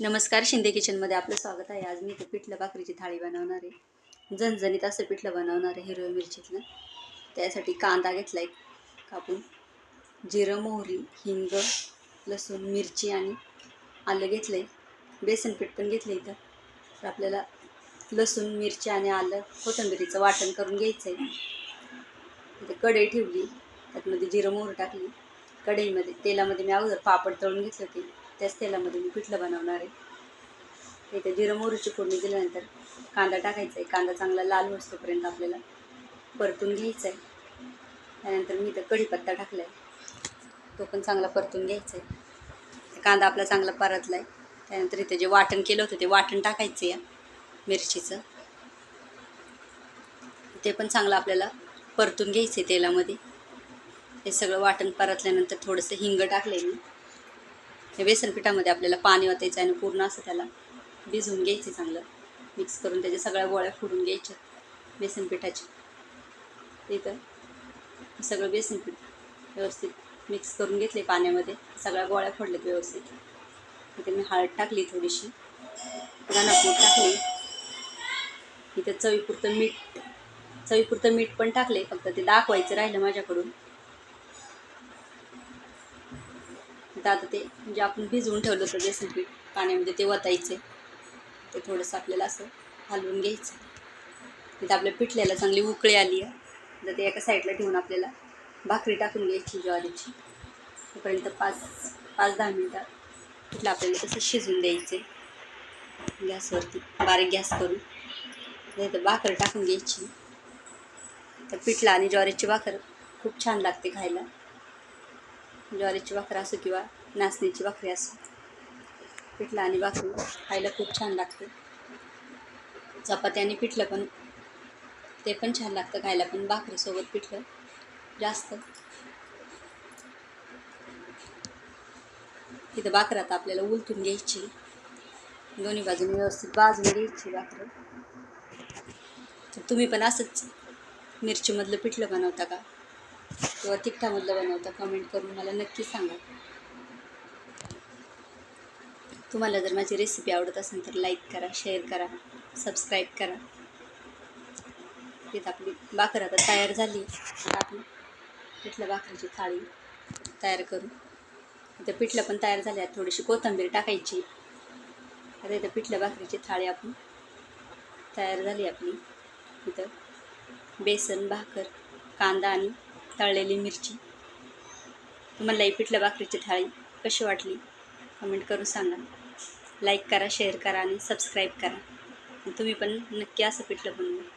नमस्कार शिंदे किचनमध्ये आपलं स्वागत आहे. आज मी इथे पिठलं भाकरीची थाळी बनवणार आहे. झणझणीत असं पिठलं बनवणार आहे हिरव्या मिरचीतलं. त्यासाठी कांदा घेतला एक कापून. जिरं मोहरी हिंग लसूण मिरची आणि आलं घेतलं आहे बेसन पीठ पण घेतलं इथं. तर आपल्याला लसूण मिरची आणि आलं कोथिंबिरीचं वाटण करून घ्यायचं आहे इथं कढई ठेवली. त्यातमध्ये जिरं मोहरी टाकली. कढईमध्ये तेलामध्ये मी अगोदर पापड तळून घेतलं होते. त्याच तेलामध्ये मी पिठलं बनवणार आहे. इथे जिरं मोहरीची फोडणी दिल्यानंतर कांदा टाकायचा आहे. कांदा चांगला लाल होतोपर्यंत आपल्याला परतून घ्यायचा आहे. त्यानंतर मी इथं कढीपत्ता टाकला आहे. तो पण चांगला परतून घ्यायचा आहे. कांदा आपला चांगला परतला आहे त्यानंतर इथे जे वाटण केलं होतं ते वाटण टाकायचं या मिरचीचं. ते पण चांगलं आपल्याला परतून घ्यायचं आहे तेलामध्ये. हे सगळं वाटण परतल्यानंतर थोडंसं हिंग टाकलं मी हे बेसन पिठामध्ये आपल्याला पाणी ओतायचं आणि पूर्ण असं त्याला भिजवून घ्यायचं चांगलं. मिक्स करून त्याच्या सगळ्या गोळ्या फोडून घ्यायच्या बेसन पिठाचे इथं सगळं बेसन पीठ व्यवस्थित मिक्स करून घेतले पाण्यामध्ये. सगळ्या गोळ्या फोडल्यात व्यवस्थित. इथे मी हळद टाकली थोडीशी. धनापूर टाकली. इथं चवीपुरतं मीठ चवीपुरतं मीठ पण टाकले फक्त ते दाखवायचं राहिलं माझ्याकडून. तर आता ते म्हणजे आपण भिजवून ठेवलं होतं बेसन पीठ पाण्यामध्ये ते वतायचे. ते थोडंसं आपल्याला असं हलवून घ्यायचं. तिथं आपल्या पिठल्याला चांगली उकळी आली आहे. तर ते एका साईडला ठेवून आपल्याला भाकरी टाकून घ्यायची ज्वारीची. तोपर्यंत पाच पाच दहा मिनटं पिठलं आपल्याला तसं शिजून द्यायचे. गॅसवरती बारीक गॅस करून. तर भाकर टाकून घ्यायची. तर पिठलं आणि ज्वारीची भाकर खूप छान लागते खायला. ज्वारीची भाकर असो किंवा नाचणीची भाकरी असो. पिठलं आणि भाकरी खायला खूप छान लागते. चपाती आणि पिठलं पण ते पण छान लागतं खायला पण भाकरीसोबत पिठलं जास्त. तिथं भाकर आता आपल्याला उलटून घ्यायची. दोन्ही बाजूने व्यवस्थित बाजून घ्यायची भाकर. तर तुम्ही पण असंच मिरचीमधलं पिठलं बनवता का? किंवा तिखटामधलं बनवता कमेंट करून मला नक्की सांगा. तुम्हाला जर माझी रेसिपी आवडत असेल तर लाईक करा शेअर करा सबस्क्राईब करा. तिथं आपली भाकर आता तयार झाली. आपण पिठलं भाकरीची थाळी तयार करू. इथं पिठलं पण तयार झाले थोडीशी कोथिंबीर टाकायची. आता इथं पिठलं भाकरीची थाळी आपण तयार झाली आपली. इथं बेसन भाकर कांदा आणि तळलेली मिरची. तुम्हाला ही पिठलं भाकरीची थाळी कशी वाटली? कमेंट करून सांगा. लाईक करा शेअर करा आणि सबस्क्राईब करा. तुम्ही पण नक्की असं पिठलं बनवा.